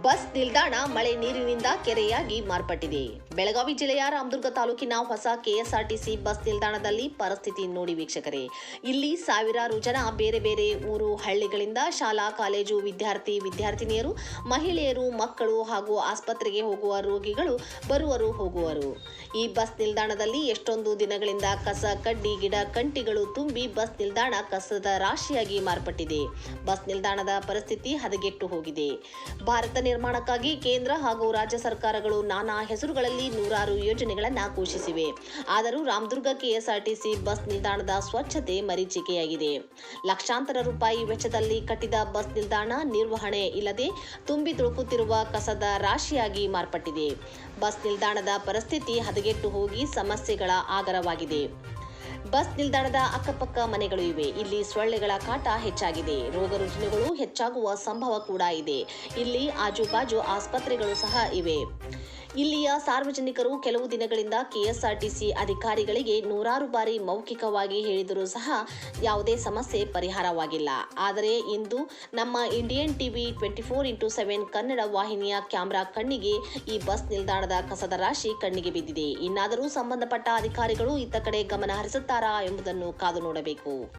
Bus ನಿಲ್ದಾಣ ಮಳೆ ನೀರಿನಿಂದ ಕೆರೆಯಾಗಿ ಮಾರ್ಪಟ್ಟಿದೆ. ಬೆಳಗಾವಿ ಜಿಲ್ಲೆಯ ರಾಮದುರ್ಗ ತಾಲೂಕಿನ ಹೊಸ ಕೆಎಸ್ಆರ್ಟಿಸಿ ಬಸ್ ನಿಲ್ದಾಣದಲ್ಲಿ ಪರಿಸ್ಥಿತಿ ನೋಡಿ ವೀಕ್ಷಕರೇ. ಇಲ್ಲಿ ಸಾವಿರಾರು ಜನ ಬೇರೆ ಬೇರೆ ಊರು, ಹಳ್ಳಿಗಳಿಂದ ಶಾಲಾ, ಕಾಲೇಜು, ವಿದ್ಯಾರ್ಥಿ, ವಿದ್ಯಾರ್ಥಿನಿಯರು, ಮಹಿಳೆಯರು, ಮಕ್ಕಳು ಹಾಗೂ ಆಸ್ಪತ್ರೆಗೆ ಹೋಗುವ ರೋಗಿಗಳು ಬರುವರು, ಹೋಗುವರು. ಈ ಬಸ್ ನಿಲ್ದಾಣದಲ್ಲಿ ಎಷ್ಟೊಂದು ದಿನಗಳಿಂದ ಕಸ, ಕಡ್ಡಿ, ಗಿಡ, ಕಂಟಿಗಳು ತುಂಬಿ ಬಸ್ ನಿಲ್ದಾಣ ಕಸದ ರಾಶಿಯಾಗಿ ಮಾರ್ಪಟ್ಟಿದೆ. ಬಸ್ ನಿಲ್ದಾಣದ ಪರಿಸ್ಥಿತಿ ಹದಗೆಟ್ಟು ಹೋಗಿದೆ. ಭಾರತ ನಿರ್ಮಾಣಕ್ಕಾಗಿ ಕೇಂದ್ರ ಹಾಗೂ ರಾಜ್ಯ ಸರ್ಕಾರಗಳು ನಾನಾ ಹೆಸರುಗಳಲ್ಲಿ ನೂರಾರು ಯೋಜನೆಗಳನ್ನು ಘೋಷಿಸಿವೆ. ಆದರೂ ರಾಮದುರ್ಗ ಕೆಎಸ್ಆರ್ಟಿಸಿ ಬಸ್ ನಿಲ್ದಾಣದ ಸ್ವಚ್ಛತೆ ಮರೀಚಿಕೆಯಾಗಿದೆ. ಲಕ್ಷಾಂತರ ರೂಪಾಯಿ ವೆಚ್ಚದಲ್ಲಿ ಕಟ್ಟಿದ ಬಸ್ ನಿಲ್ದಾಣ ನಿರ್ವಹಣೆ ಇಲ್ಲದೆ ತುಂಬಿ ತುಳುಕುತ್ತಿರುವ ಕಸದ ರಾಶಿಯಾಗಿ ಮಾರ್ಪಟ್ಟಿದೆ. ಬಸ್ ನಿಲ್ದಾಣದ ಪರಿಸ್ಥಿತಿ ಹದಗೆಟ್ಟು ಹೋಗಿ ಸಮಸ್ಯೆಗಳ ಆಗರವಾಗಿದೆ. ಬಸ್ ನಿಲ್ದಾಣದ ಅಕ್ಕಪಕ್ಕ ಮನೆಗಳು ಇವೆ. ಇಲ್ಲಿ ಸೊಳ್ಳೆಗಳ ಕಾಟ ಹೆಚ್ಚಾಗಿದೆ. ರೋಗ ರುಜಿನಗಳು ಹೆಚ್ಚಾಗುವ ಸಂಭವ ಕೂಡ ಇದೆ. ಇಲ್ಲಿ ಆಜುಬಾಜು ಆಸ್ಪತ್ರೆಗಳು ಸಹ ಇವೆ. ಇಲ್ಲಿಯ ಸಾರ್ವಜನಿಕರು ಕೆಲವು ದಿನಗಳಿಂದ ಕೆಎಸ್ಆರ್ಟಿಸಿ ಅಧಿಕಾರಿಗಳಿಗೆ ನೂರಾರು ಬಾರಿ ಮೌಖಿಕವಾಗಿ ಹೇಳಿದರೂ ಸಹ ಯಾವುದೇ ಸಮಸ್ಯೆ ಪರಿಹಾರವಾಗಿಲ್ಲ. ಆದರೆ ಇಂದು ನಮ್ಮ Indian TV twenty four into seven Kannada ವಾಹಿನಿಯ ಕ್ಯಾಮ್ರಾ ಕಣ್ಣಿಗೆ ಈ ಬಸ್ ನಿಲ್ದಾಣದ ಕಸದ ರಾಶಿ ಕಣ್ಣಿಗೆ ಬಿದ್ದಿದೆ. ಇನ್ನಾದರೂ ಸಂಬಂಧಪಟ್ಟ ಅಧಿಕಾರಿಗಳು ಇತ್ತ ಕಡೆ ಗಮನ ಹರಿಸುತ್ತಾರಾ ಎಂಬುದನ್ನು ಕಾದು ನೋಡಬೇಕು.